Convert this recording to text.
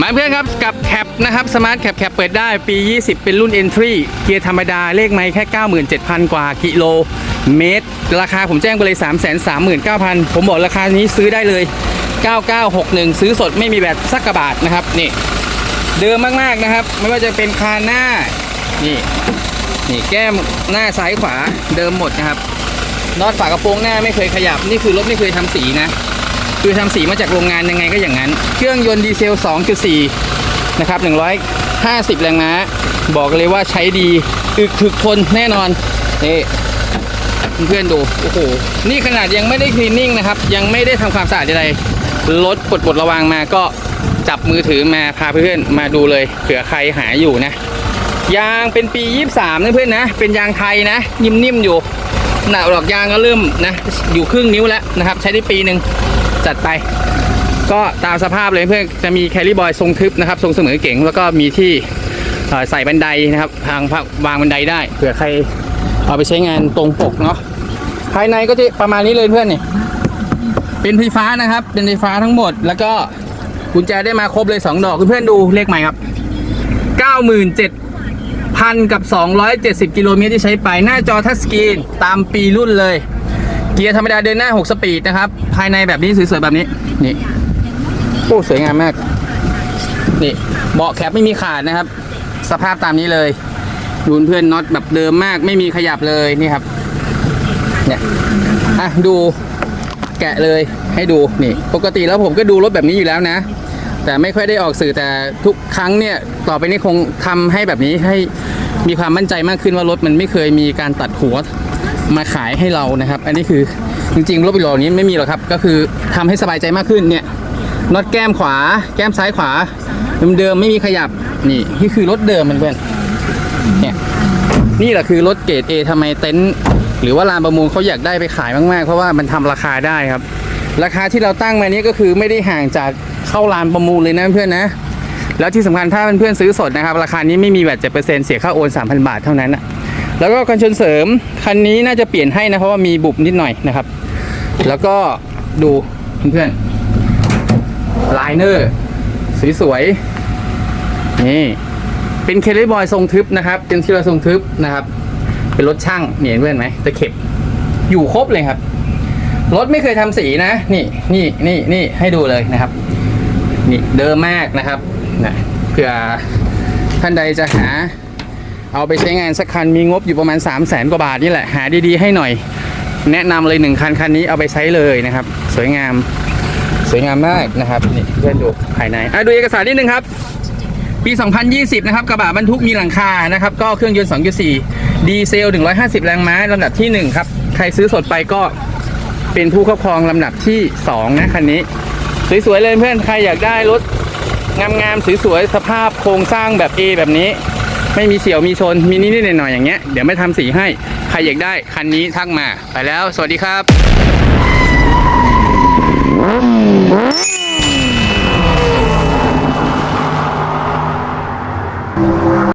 มาเพื่อนครับกับแคปนะครับสมาร์ทแคปแคปเปิดได้ปี 20 เป็นรุ่น Entry เกียร์ธรรมดาเลขไม้แค่ 97,000 กว่ากิโลเมตร ราคาผมแจ้งไปเลย 339,000 ผมบอกราคานี้ซื้อได้เลย 9961 ซื้อสดไม่มีแบตสักกระบาทนะครับนี่เดิมมากๆนะครับ ไม่ว่าจะเป็นคานหน้านี่นี่แก้มหน้าซ้ายขวาเดิมหมดนะครับน็อตฝากระโปรงหน้าไม่เคยขยับ นี่คือรถไม่เคยทำสีนะ คือทำสีมาจากโรงงานยังไงก็อย่างนั้น เครื่องยนต์ดีเซล 2.4 นะครับ 150 แรงม้า บอกเลยว่าใช้ดี อึกถึกทนแน่นอนนี่เพื่อนๆดู โอ้โห นี่ขนาดยังไม่ได้คลีนนิ่งนะครับ ยังไม่ได้ทำความสะอาดใดๆรถปลดปลดระวางมาก็จับมือถือมาพาเพื่อนมาดูเลยเผื่อใครหาอยู่นะ ยางเป็นปี 23 นะเพื่อนนะ เป็นยางไทยนะ นิ่มๆอยู่หนาดอกยางก็เริ่มนะ อยู่ครึ่งนิ้วแล้วนะครับ ใช้ได้ปีหนึ่ง จัดไป ก็ตามสภาพเลยเพื่อนจะมีแคลรี่บอยทรงทึบนะครับ ทรงเสมอเก๋งแล้วก็มีที่ใส่บันไดนะครับ ทางวางบันไดได้เผื่อใครเอาไปใช้งานตรงปกเนาะภายในก็จะประมาณนี้เลยเพื่อนนี่เป็นไฟฟ้านะครับ เป็นไฟฟ้าทั้งหมด แล้วก็กุญแจได้มาครบเลย 2 ดอกเพื่อนดูเลขใหม่ครับ 97,000พันกับ 270 กิโลเมตรที่ใช้ไปหน้าจอทัชสกรีนตามปีรุ่นเลย เกียร์ธรรมดาเดินหน้า 6 สปีดนะครับ ภายในแบบนี้สวยๆแบบนี้ นี่โอ้สวยงามมาก นี่เบาะแคปไม่มีขาดนะครับ สภาพตามนี้เลยดูเพื่อนน็อตแบบเดิมมาก ไม่มีขยับเลยนี่ครับ เนี่ยอะดูแกะเลยให้ดูนี่ ปกติแล้วผมก็ดูรถแบบนี้อยู่แล้วนะ แต่ไม่ค่อยได้ออกสื่อแต่ทุกครั้งเนี่ยต่อไปนี้คงทำให้แบบนี้ให้มีความมั่นใจมากขึ้นว่ารถมันไม่เคยมีการตัดหัว มาขายให้เรานะครับ อันนี้คือจริงๆรถบิโลนี้ไม่มีหรอกครับ ก็คือทำให้สบายใจมากขึ้นเนี่ยน็อตแก้มขวา แก้มซ้ายขวาเดิมๆไม่มีขยับนี่นี่คือรถเดิมมันเพื่อนเนี่ยนี่แหละคือรถเกรด A ทำไมเต็นท์หรือว่าลานประมูลเขาอยากได้ไปขายมากๆ เพราะว่ามันทำราคาได้ครับ ราคาที่เราตั้งมานี้ก็คือไม่ได้ห่างจากเข้าลานประมูลเลยนะเพื่อนนะแล้วที่สำคัญถ้าเพื่อนๆซื้อสดนะครับ ราคานี้ไม่มีแวดเจ็ดเปอร์เซ็นต์เสียค่าโอน 3,000 บาทเท่านั้นนะ แล้วก็กันชนเสริมคันนี้น่าจะเปลี่ยนให้นะเพราะว่ามีบุบนิดหน่อยนะครับ แล้วก็ดูเพื่อนๆไลเนอร์สวยๆนี่เป็นเคลลี่บอยทรงทึบนะครับเป็นทีละทรงทึบนะครับ เป็นรถช่างเห็นเพื่อนไหมตะเข็บอยู่ครบเลยครับ รถไม่เคยทำสีนะ นี่นี่นี่นี่ให้ดูเลยนะครับ นี่เดิมมากนะครับนะเผื่อท่านใดจะหา เอาไปใช้งานสักคันมีงบอยู่ประมาณ 3 0 0แสนกว่าบาทนี่แหละ หาดีๆให้หน่อย แนะนำเลยหนึ่งคันคันนี้เอาไปใช้เลยนะครับ สวยงามสวยงามมากนะครับนี่เพื่อนดูภายในอะดูเอกสารนิดนึงครับ ปี 2020 นะครับกระบะบรรทุกมีหลังคานะครับ ก็เครื่องยนต์2.4ดีเซล 150 แรงม้าลำดับที่ 1 ครับ ใครซื้อสดไปก็เป็นผู้ครอบครองลำดับที่ 2 นะคันนี้ สวยๆเลยเพื่อนใครอยากได้รถงามๆสวยๆสภาพโครงสร้างแบบ A แบบนี้ ไม่มีเสียวมีชนมีนิดๆหน่อยๆอย่างเงี้ยเดี๋ยวไม่ทำสีให้ใครอยากได้คันนี้ทักมาไปแล้ว สวัสดีครับ